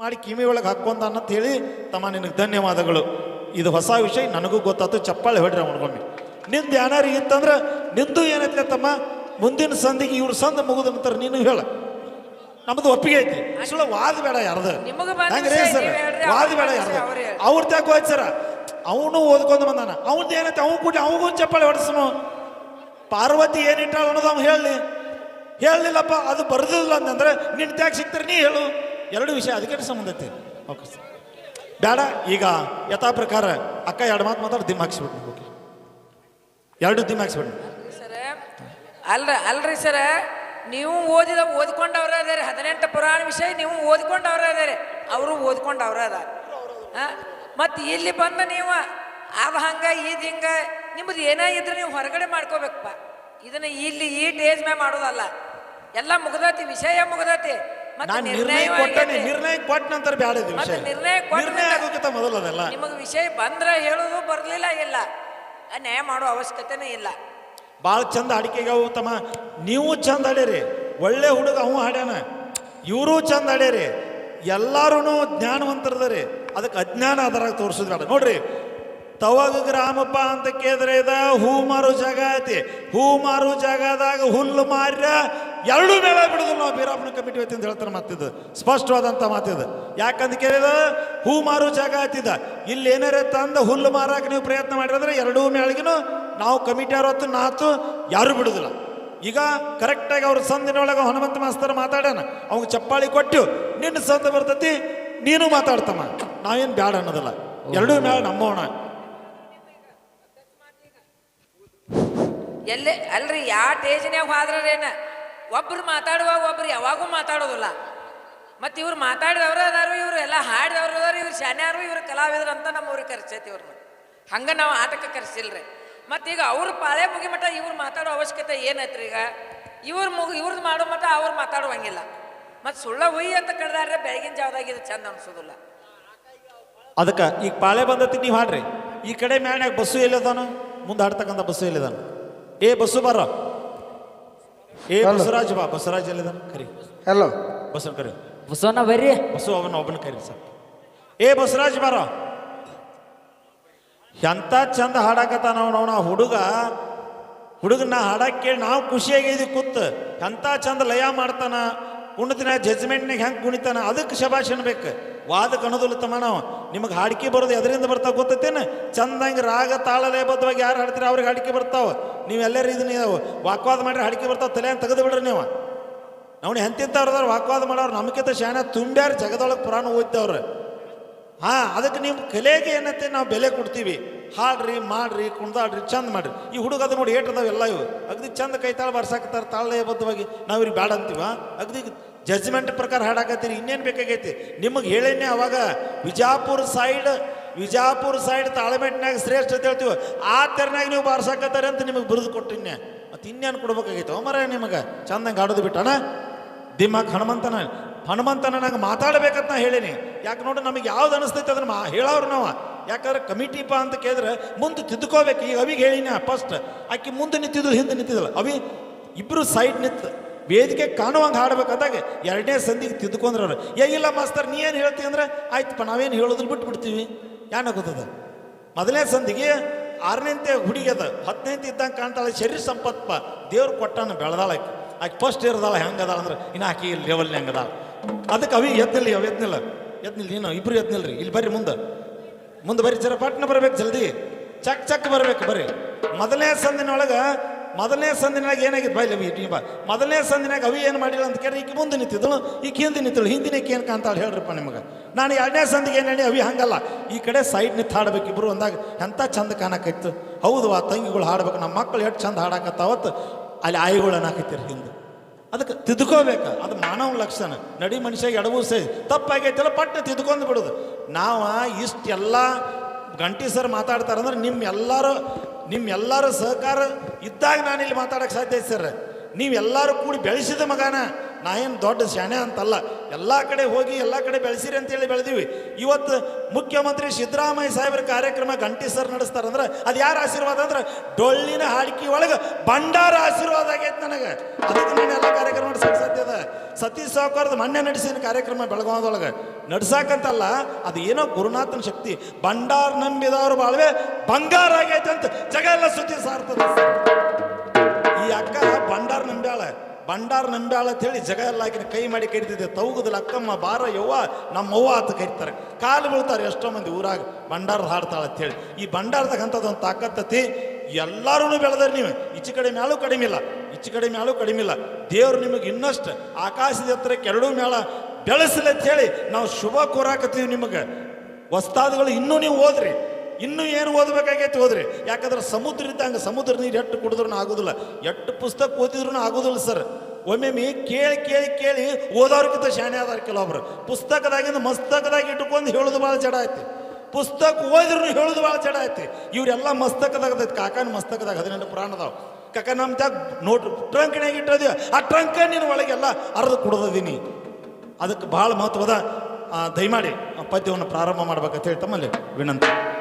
ಮಾಡಿ ಕಿವಿ ಒಳಗೆ ಹಾಕೊಂಡ ಅಂತ ಹೇಳಿ ತಮ್ಮ ನಿನಗೆ ಧನ್ಯವಾದಗಳು. ಇದು ಹೊಸ ವಿಷಯ ನನಗೂ ಗೊತ್ತಾಯ್ತು ಚಪ್ಪಾಳೆ ಹೊಡ್ರಿ ಅವನಿಗೊಮ್ಮೆ ನಿಂದು ಏನಾರು ಇತ್ತಂದ್ರೆ ನಿಂದು ಏನೈತೆ ತಮ್ಮ? ಮುಂದಿನ ಸಂದಿಗೆ ಇವ್ರ ಸಂದ ಮುಗಿದ ನಂತರ ನೀನು ಹೇಳ. ನಮ್ದು ಒಪ್ಪಿಗೆ ಐತಿ. ಸುಳ್ಳು ವಾದ ಬೇಡ ಯಾರ್ದು. Hungry sir. ವಾದ ಬೇಡ ಯಾರ್ದು. ಅವ್ರು. ತ್ಯಾಕ ಹೋಯ್ತು ಸರ. ಅವನು ಓದ್ಕೊಂಡು ಬಂದಾನ. ಅವನ್ದು ಏನೈತೆ? ಅವ್ನು ಕೂಡ ಅವಗೂ ಚಪ್ಪಾಳೆ ಹೊಡೆಸನು. ಪಾರ್ವತಿ ಏನಿಟ್ಟಾಳ ಅನ್ನೋದು ಅವ್ನು ಹೇಳಲಿ. ಹೇಳಲಿಲ್ಲಪ್ಪ ಅದು ಬರ್ದಿಲ್ಲ ಅಂತಂದ್ರೆ ನಿನ್ನ ತ್ಯಾಗ ಸಿಗ್ತಾರೆ ನೀ ಹೇಳು. ಎರಡು ವಿಷಯ, ಅದಕ್ಕೆ ಸಂಬಂಧ ಐತಿ? ಓಕೆ ಸರ್ ಬೇಡ, ಈಗ ಯಥಾ ಪ್ರಕಾರ ಅಕ್ಕ ಎರಡು ಮಾತು ಮಾತಾಡಿ ದಿಮಾಕ್ಸ್ಬಿಡ್ನಿ ಓಕೆ? ಎರಡು ದಿಮಾಕ್ಸ್ಬಿಡ್ನಿ ಸರ, ಅಲ್ರ, ಅಲ್ರಿ ಸರ, ನೀವು ಓದಿದ, ಓದ್ಕೊಂಡವ್ರ ಅದಾರೆ ಹದಿನೆಂಟು ಪುರಾಣ ವಿಷಯ ನೀವು ಓದ್ಕೊಂಡವ್ರ ಅದಾರೆ ಅವರು ಓದ್ಕೊಂಡವ್ರ ಅದ ಮತ್ತು ಇಲ್ಲಿ ಬಂದ ನೀವು ಅದು ಹಂಗ ಇದು ಹಿಂಗ, ನಿಮ್ಮದು ಏನೇ ಇದ್ರೆ ನೀವು ಹೊರಗಡೆ ಮಾಡ್ಕೋಬೇಕಪ್ಪ. ಇದನ್ನ ಇಲ್ಲಿ ಈ ಟೇಜ್ ಮ್ಯಾಗ ಮಾಡೋದಲ್ಲ. ಎಲ್ಲ ಮುಗ್ದತಿ, ವಿಷಯ ಮುಗ್ದತಿ. ನಾನು ನಿರ್ಣಯ ಕೊಟ್ಟನೆ ನಿರ್ಣಯ ಕೊಟ್ಟ ನಂತರ ಇದು ಮತ್ತೆ ವಿಷಯ. ನಿರ್ಣಯ ಕೊಟ್ಟ ನಿರ್ಣಯ ನಂತರ- ಆಗೋಕ್ಕಿಂತ ಮೊದಲು ಅದೆಲ್ಲ ನಿಮಗೆ ವಿಷಯ ಬಂದ್ರೆ ಹೇಳೋದು ಬರಲಿಲ್ಲ ಇಲ್ಲ. ನ್ಯಾಯ ಮಾಡೋ ಅವಶ್ಯಕತೆನೇ ಇಲ್ಲ. ಭಾಳ ಚಂದ ಅಡಿಕೆಗೆ ಉತ್ತಮ ತಮ್ಮ. ನೀವು ಚಂದ ಹಾಡ್ಯಾರಿ ಒಳ್ಳೆ ಹುಡುಗ ಅವ ಹಾಡ್ಯಾನ ಇವರು ಚಂದ ಹಾಡ್ಯಾರಿ ಎಲ್ಲಾರು ಜ್ಞಾನವಂತರದರಿ. ಅದಕ್ಕೆ ಅಜ್ಞಾನ ಅದರಾಗ ತೋರಿಸೋದು ಬೇಡ. ನೋಡ್ರಿ ತವಾಗ ಗ್ರಾಮಪ್ಪ ಅಂತ ಕೇಳಿದ್ರೆ ಇದ ಹೂ ಮಾರು ಜಾಗ ಐತಿ. ಹೂ ಮಾರು ಜಾಗದಾಗ ಹುಲ್ಲು ಮಾರ್ಯ ಎರಡು ಮೇಳ ಬಿಡುದು ನಾವು ಬೀರಾಪುರ ಕಮಿಟಿ ವತಿಯಿಂದ ಹೇಳ್ತಾರೆ ಮಾತಿದ್ದು ಸ್ಪಷ್ಟವಾದಂಥ ಮಾತಿದು ಯಾಕಂತ ಕೇಳಿದ? ಹೂ ಮಾರು ಜಾಗ ಆಯ್ತಿದ್ದ ಇಲ್ಲಿ ಏನಾರೇ ತಂದ ಹುಲ್ಲು ಮಾರಾಕ ನೀವು ಪ್ರಯತ್ನ ಮಾಡಿದ್ರೆ ಎರಡೂ ಮೇಳಿಗೂ ನಾವು ಕಮಿಟಿ ನಾತು, ಯಾರು ಬಿಡುದಿಲ್ಲ. ಈಗ ಕರೆಕ್ಟಾಗಿ ಅವ್ರ ಸಂದಿನೊಳಗೆ ಹನುಮಂತ ಮಾಸ್ತರ್ ಮಾತಾಡ್ಯಾನ. ಅವ್ಗೆ ಚಪ್ಪಾಳಿ ಕೊಟ್ಟು, ನಿನ್ನ ಸಂದ ಬರ್ತತಿ, ನೀನು ಮಾತಾಡ್ತಮ್ಮ. ನಾವೇನು ಬ್ಯಾಡ ಅನ್ನೋದಿಲ್ಲ. ಎರಡೂ ಮೇಳ ನಂಬೋಣ ಎಲ್ಲೇ, ಅಲ್ರಿ ಯಾವ ಟೇಜ್ನ್ಯಾಗ ಹೋದ್ರೇನ ಒಬ್ರು ಮಾತಾಡುವಾಗ ಒಬ್ರು ಯಾವಾಗೂ ಮಾತಾಡೋದಿಲ್ಲ. ಮತ್ತು ಇವ್ರು ಮಾತಾಡಿದವರು ಅದಾರು, ಇವರು ಎಲ್ಲ ಹಾಡಿದವರು ಅದಾರು, ಇವ್ರು ಶಾನ್ಯಾರು, ಇವ್ರು ಕಲಾವಿದ್ರು ಅಂತ ನಮ್ಮ ಊರಿಗೆ ಕರ್ಸೈತಿ ಇವ್ರನ್ನ. ಹಂಗೆ ನಾವು ಆಟಕ್ಕೆ ಕರ್ಸಿಲ್ರಿ. ಈಗ ಅವ್ರ ಪಾಳೆ ಮುಗಿ ಮಠ ಇವ್ರು ಮಾತಾಡೋ ಅವಶ್ಯಕತೆ ಏನೈತ್ರಿ ಈಗ? ಇವ್ರು ಮುಗಿ ಇವ್ರದ್ದು ಮಾಡೋ ಮಠ ಅವ್ರು ಮಾತಾಡುವಂಗಿಲ್ಲ. ಮತ್ತು ಸುಳ್ಳ ಹುಯಿ ಅಂತ ಕಡ್ದಾರೆ ಬೆಳಗಿನ ಜಾವದಾಗ ಇದು ಚಂದ ಅನ್ಸೋದಿಲ್ಲ. ಅದಕ್ಕೆ ಈಗ ಪಾಳೆ ಬಂದತಿ ನೀವು ಹಾಡ್ರಿ. ಈ ಕಡೆ ಮ್ಯಾಣ್ಯಾಗ ಬಸ್ಸು ಎಲ್ಲಿದಾನು? ಮುಂದೆ ಹಾಡ್ತಕ್ಕಂಥ ಬಸ್ಸು ಎಲ್ಲಿದಾನು? ಏ ಬಸ್ಸು ಬರ. ಏ ಬಸವರಾಜ್ ಬಾ ಬಸವರಾಜ್ ಅಲ್ಲದ ಕರಿ. ಹಲೋ ಬಸವ ಕರಿ. ಬಸವನ ಬರ್ರಿ. ಬಸವ ಅವನ ಒಬ್ಬನ ಕರಿ ಸರ್. ಏ ಬಸವರಾಜ್ ಬಾರ. ಎಂತ ಚಂದ ಹಾಡಾಕತ್ತಾನ ಅವನ ಹುಡುಗ. ಹುಡುಗನ ಹಾಡಕ್ಕೆ ಕೇಳಿ ನಾವು ಖುಷಿಯಾಗಿದ್ದೀವಿ ಕೂತ್. ಎಂತ ಚಂದ ಲಯ ಮಾಡ್ತಾನ. ಉಣ್ಣದಿನ ಜಜ್ಮೆಂಟ್ನಾಗ ಹೆಂಗೆ ಕುಣಿತಾನ. ಅದಕ್ಕೆ ಶಬಾಷ್ ಅನ್ಬೇಕು ವಾದಕ್ಕೆ ಅನ್ನೋದಿಲ್ಲ ತಮ್ಮ ನಾವು ನಿಮಗೆ ಹಾಡಿಕೆ ಬರೋದು ಎದರಿಂದ ಬರ್ತಾವ ಗೊತ್ತೈತೇನು? ಚಂದಂಗೆ ರಾಗ ತಾಳ ಲಯಬದ್ಧವಾಗಿ ಯಾರು ಹಾಡ್ತೀರ ಅವ್ರಿಗೆ ಹಾಡಿಕೆ ಬರ್ತಾವ. ನೀವೆಲ್ಲರೂ ಇದನ್ನ ವಾಕ್ವಾದ ಮಾಡಿರಿ ಹಾಡಿಕೆ ಬರ್ತಾವೆ, ತಲೆ ತೆಗೆದು ಬಿಡ್ರಿ ನೀವು. ನಾವು ಎಂತಿಂಥವ್ರದಾರ ವಾಕ್ವಾದ ಮಾಡೋರು ನಮಗಿಂತ ಶಾಣ ತುಂಬ್ಯಾರ ಜಗದೊಳಗೆ ಪುರಾಣ ಓದ್ತವ್ರು ಹಾ, ಅದಕ್ಕೆ ನಿಮ್ಮ ಕಲೆಗೆ ಏನತ್ತೆ ನಾವು ಬೆಲೆ ಕೊಡ್ತೀವಿ. ಹಾಡ್ರಿ, ಮಾಡ್ರಿ, ಕುಣ್ದಾಡ್ರಿ, ಚಂದ ಮಾಡ್ರಿ. ಈ ಹುಡುಗ ಅದು ನೋಡಿ ಏಟದಾವ ಎಲ್ಲ ಇವು. ಅಗದಿ ಚಂದ ಕೈ ತಾಳ ಬರ್ಸಾಕತ್ತಾರ ತಾಳಬದ್ಧವಾಗಿ ನಾವು ಇವ್ರಿಗೆ ಬೇಡ ಅಂತೀವ ಅಗದಿ ಜಜ್ಮೆಂಟ್ ಪ್ರಕಾರ ಹಾಡಾಕತ್ತೀರಿ, ಇನ್ನೇನು ಬೇಕಾಗೈತಿ? ನಿಮಗೆ ಹೇಳೇನೆ ಅವಾಗ ವಿಜಾಪುರ ಸೈಡ್ ವಿಜಾಪುರ ಸೈಡ್ ತಾಳಮೆಟ್ಟಿನಾಗ ಶ್ರೇಷ್ಠ ಅಂತ ಹೇಳ್ತೀವಿ. ಆ ತೆರನಾಗ ನೀವು ಬಾರ್ಸಾಕತ್ತಾರೆ ಅಂತ ನಿಮಗೆ ಬರೆದು ಕೊಟ್ಟಿನ್ನೆ ಮತ್ತು ಇನ್ನೇನು ಕೊಡ್ಬೇಕಾಗೈತೆ? ಮರ ನಿಮಗೆ, ಚಂದಂಗೆ ಆಡೋದು ಬಿಟ್ಟಣ. ದಿಮಾಕ್ ಹನುಮಂತನ ಹನುಮಂತನ ನಂಗೆ ಮಾತಾಡ್ಬೇಕಂತ ನಾ ಹೇಳೀನಿ. ಯಾಕೆ ನೋಡಿ, ನಮಗೆ ಯಾವ್ದು ಅನಿಸ್ತೈತೆ ಅದನ್ನ ಮಾ ಹೇಳೋರು ನಾವು. ಯಾಕಂದ್ರೆ ಕಮಿಟಿಪ ಅಂತ ಕೇಳಿದ್ರೆ ಮುಂದೆ ತಿದ್ದುಕೋಬೇಕು ಈಗ ಅವಿಗೆ ಹೇಳಿನ ಫಸ್ಟ್ ಆಕೆ ಮುಂದೆ ನಿಂತಿದ್ರು ಹಿಂದೆ ನಿಂತಿದ್ದಲ್ಲ ಅವಿ ಇಬ್ಬರು ಸೈಡ್ ನಿಂತು ವೇದಿಕೆ ಕಾಣುವಂಗೆ ಹಾಡ್ಬೇಕಾದಾಗ ಎರಡನೇ ಸಂದಿಗೆ ತಿದ್ದುಕೊಂಡ್ರವ್ರು, ಏ, ಇಲ್ಲ ಮಾಸ್ತರ್, ನೀ ಏನು ಹೇಳ್ತಿ ಅಂದ್ರೆ, ಆಯ್ತಪ್ಪ, ನಾವೇನು ಹೇಳೋದ್ರು ಬಿಟ್ಬಿಡ್ತೀವಿ ಬಿಡ್ತೀವಿ. ಗೊತ್ತದ ಮೊದಲನೇ ಸಂದಿಗೆ ಆರನೇಂತೆ ಹುಡುಗಿಯದ ಹತ್ತನೇಂತೆ ಇದ್ದಂಗೆ ಕಾಣ್ತಾಳೆ, ಶರೀರ ಸಂಪತ್ಪ ದೇವ್ರು ಕೊಟ್ಟಾನ ಬೆಳೆದಾಳ ಆಯ್ತು ಆಕಿ ಫಸ್ಟ್ ಇರದಾಳ ಹೆಂಗೆ ಅದಾಳ ಅಂದ್ರೆ, ಇನ್ನು ಆಕಿ ಲೆವೆಲ್ ಹೆಂಗೆ ಅದಕ್ಕೆ ಅವಿ ಎದ್ನಿಲ್ಲ, ಅವು ಎದ್ನಿಲ್ಲ. ಎದ್ನಿಲ್ಲ ನೀನು ಇಬ್ರು ಎದ್ನಿಲ್ರಿ. ಇಲ್ಲಿ ಬರ್ರಿ ಮುಂದೆ. ಮುಂದೆ ಬರ್ರಿ ಜರ ಪಟ್ನ ಬರ್ಬೇಕು ಜಲ್ದಿ. ಚಕ್ ಚಕ್ ಬರ್ಬೇಕು, ಬರ್ರಿ. ಮೊದಲನೇ ಸಂದಿನೊಳಗೆ ಮೊದಲನೇ ಸಂದಿನಾಗ ಏನಾಗಿತ್ತು? ಬೈಲಿ ಅವಿ ಬಾ. ಮೊದಲನೇ ಸಂದಿನಾಗ ಅವಿ ಏನು ಮಾಡಿಲ್ಲ ಅಂತ ಕೇಳಿ ಈಕೆ ಮುಂದೆ ನಿಂತಿದ್ದಳು, ಈಕೆ ಹಿಂದೆ ನಿಂತಳು ಹಿಂದಿನ ಈಕೆ ಏನು ಕಾಣ್ತಾಳೆ ಹೇಳ್ರಪ್ಪ ನಿಮಗೆ. ನಾನು ಎರಡನೇ ಸಂದಿಗೆ ಏನು ಹೇಳಿ, ಅವಿ ಹಂಗಲ್ಲ. ಈ ಕಡೆ ಸೈಡ್ ನಿಂತು ಹಾಡ್ಬೇಕು ಇಬ್ಬರು ಅಂದಾಗ ಎಂಥ ಚಂದ ಕಾಣಕೈತು. ಹೌದು, ಆ ತಂಗಿಗಳು ಹಾಡ್ಬೇಕು, ನಮ್ಮ ಮಕ್ಕಳು ಎಷ್ಟು ಚಂದ ಹಾಡಕತ್ತಾವತ್ತು ಅಲ್ಲಿ ಆಯಿಗಳು ಅನ್ನಕತ್ತೀರಿ ಹಿಂದೆ. ಅದಕ್ಕೆ ತಿದ್ಕೋಬೇಕು, ಅದು ಮಾನವ ಲಕ್ಷಣ. ನಡಿ ಮನುಷ್ಯ ಎಡವು ಸೇ ತಪ್ಪಾಗೈತಲ್ಲ ಪಟ್ಟ ತಿದ್ಕೊಂಡು ಬಿಡೋದು. ನಾವು ಇಷ್ಟೆಲ್ಲ ಗಂಟಿ ಸರ್ ಮಾತಾಡ್ತಾರಂದ್ರೆ ನಿಮ್ಮ ಎಲ್ಲರೂ ನಿಮ್ಮ ಎಲ್ಲರ ಸಹಕಾರ ಇದ್ದಾಗ ನಾನು ಇಲ್ಲಿ ಮಾತಾಡಕ್ಕೆ ಸಾಧ್ಯ ಸರ್. ನೀವೆಲ್ಲರೂ ಕೂಡಿ ಬೆಳೆಸಿದ ಮಗನ ನಾ ಏನು ದೊಡ್ಡ ಶಾಣೆ ಅಂತಲ್ಲ, ಎಲ್ಲ ಕಡೆ ಹೋಗಿ ಎಲ್ಲ ಕಡೆ ಬೆಳೆಸಿರಿ ಅಂತೇಳಿ ಬೆಳೆದೀವಿ. ಇವತ್ತು ಮುಖ್ಯಮಂತ್ರಿ ಸಿದ್ದರಾಮಯ್ಯ ಸಾಹೇಬ್ರ ಕಾರ್ಯಕ್ರಮ ಗಂಟಿ ಸರ್ ನಡೆಸ್ತಾರಂದ್ರೆ ಅದು ಯಾರ ಆಶೀರ್ವಾದ ಅಂದ್ರೆ ಡೊಳ್ಳಿನ ಹಾಡಿಕೆ ಒಳಗೆ ಭಂಡಾರ ಆಶೀರ್ವಾದ ಆಗೈತೆ ನನಗೆ. ಅದಕ್ಕೆ ನಾನು ಎಲ್ಲ ಕಾರ್ಯಕ್ರಮ ನಡೆಸಕ್ಕೆ ಸಾಧ್ಯ ಅದ. ಸತೀಶ್ ಸಾವುಕಾರದ ಮೊನ್ನೆ ನಡೆಸಿದ ಕಾರ್ಯಕ್ರಮ ಬೆಳಗಾವದೊಳಗೆ ನಡ್ಸಾಕಂತಲ್ಲ, ಅದು ಏನೋ ಗುರುನಾಥನ ಶಕ್ತಿ. ಭಂಡಾರ ನಂಬಿದವರು ಬಾಳ್ವೆ, ಬಂಗಾರ ಆಗೈತೆ ಅಂತ ಜಗ ಎಲ್ಲ ಸುದ್ದಿ ಸಾರ್ತದ. ಈ ಅಕ್ಕ ಭಂಡಾರ ನಂಬ್ಯಾಳ. ಭಂಡಾರ ನಂಬ್ಯಾಳ ಅಂತ ಹೇಳಿ ಜಗ ಎಲ್ಲ ಹಾಕಿನ ಕೈ ಮಾಡಿ ಕರಿತಿದ್ದೆ. ತೌಗದಲ್ಲ ಅಕ್ಕಮ್ಮ ಬಾರ ಯವ್ವ ನಮ್ಮ ಅವ್ವ ಅಂತ ಕರಿತಾರೆ. ಕಾಲು ಬೀಳ್ತಾರೆ ಎಷ್ಟೋ ಮಂದಿ ಊರಾಗ ಭಂಡಾರದ ಹಾಡ್ತಾಳೆ ಅಂತೇಳಿ ಈ ಭಂಡಾರದಾಗ ಅಂಥದ್ದೊಂದು ತಾಕತ್ತತಿ ಎಲ್ಲರೂ ಬೆಳೆದ್ರೆ ನೀವು. ಈಚೆ ಕಡೆ ಮ್ಯಾಲೂ ಕಡಿಮೆ ಇಲ್ಲ. ಈಚೆ ಕಡೆ ಮ್ಯಾಲೂ ಕಡಿಮೆ ಇಲ್ಲ. ದೇವ್ರು ನಿಮಗೆ ಇನ್ನಷ್ಟು ಆಕಾಶದ ಎತ್ತರಕ್ಕೆ ಎರಡೂ ಮೇಳ ಬೆಳೆಸಲಿ ಅಂತ ಹೇಳಿ ನಾವು ಶುಭ ಕೋರಾಕತ್ತೀವಿ ನಿಮಗೆ. ವಸ್ತಾದಗಳು ಇನ್ನೂ ನೀವು ಓದ್ರಿ. ಇನ್ನೂ ಏನು ಓದಬೇಕಾಗೈತೆ ಓದ್ರಿ ಯಾಕಂದ್ರೆ ಸಮುದ್ರ ಇದ್ದಂಗೆ ಸಮುದ್ರ ನೀರು ಎಟ್ಟು ಕುಡಿದ್ರೂ ಆಗೋದಿಲ್ಲ. ಎಷ್ಟು ಪುಸ್ತಕ ಓದಿದ್ರೂ ಆಗೋದಿಲ್ಲ ಸರ್. ಒಮ್ಮೊಮ್ಮೆ ಕೇಳಿ ಕೇಳಿ ಕೇಳಿ ಓದೋರ್ಕಿಂತ ಶಾಣೆ ಅದಾರ ಕೆಲವೊಬ್ರು. ಪುಸ್ತಕದಾಗಿಂದ ಮಸ್ತಕದಾಗ ಇಟ್ಕೊಂಡು ಹೇಳೋದು ಭಾಳ ಜಡ ಐತಿ. ಪುಸ್ತಕ ಓದಿದ್ರು ಹೇಳೋದು ಭಾಳ ಜಡ ಐತಿ. ಇವರೆಲ್ಲ ಮಸ್ತಕದಾಗ ಕಾಕನ ಮಸ್ತಕದಾಗ ಹದಿನೆಂಟು ಪುರಾಣ ಅದಾವ. ಕಾಕ ನಮ್ದಾಗ ನೋಟ್ ಟ್ರಂಕ್ನಾಗ ಇಟ್ಟೋದಿ ಆ ಟ್ರಂಕ ನಿನ್ನ ಒಳಗೆಲ್ಲ ಅರ್ಧ ಕುಡ್ದದೀನಿ. ಅದಕ್ಕೆ ಭಾಳ ಮಹತ್ವದ ದಯಮಾಡಿ ಪದ್ಯವನ್ನು ಪ್ರಾರಂಭ ಮಾಡ್ಬೇಕಂತ ಹೇಳಿ ತಮ್ಮಲ್ಲಿ ವಿನಂತಿ.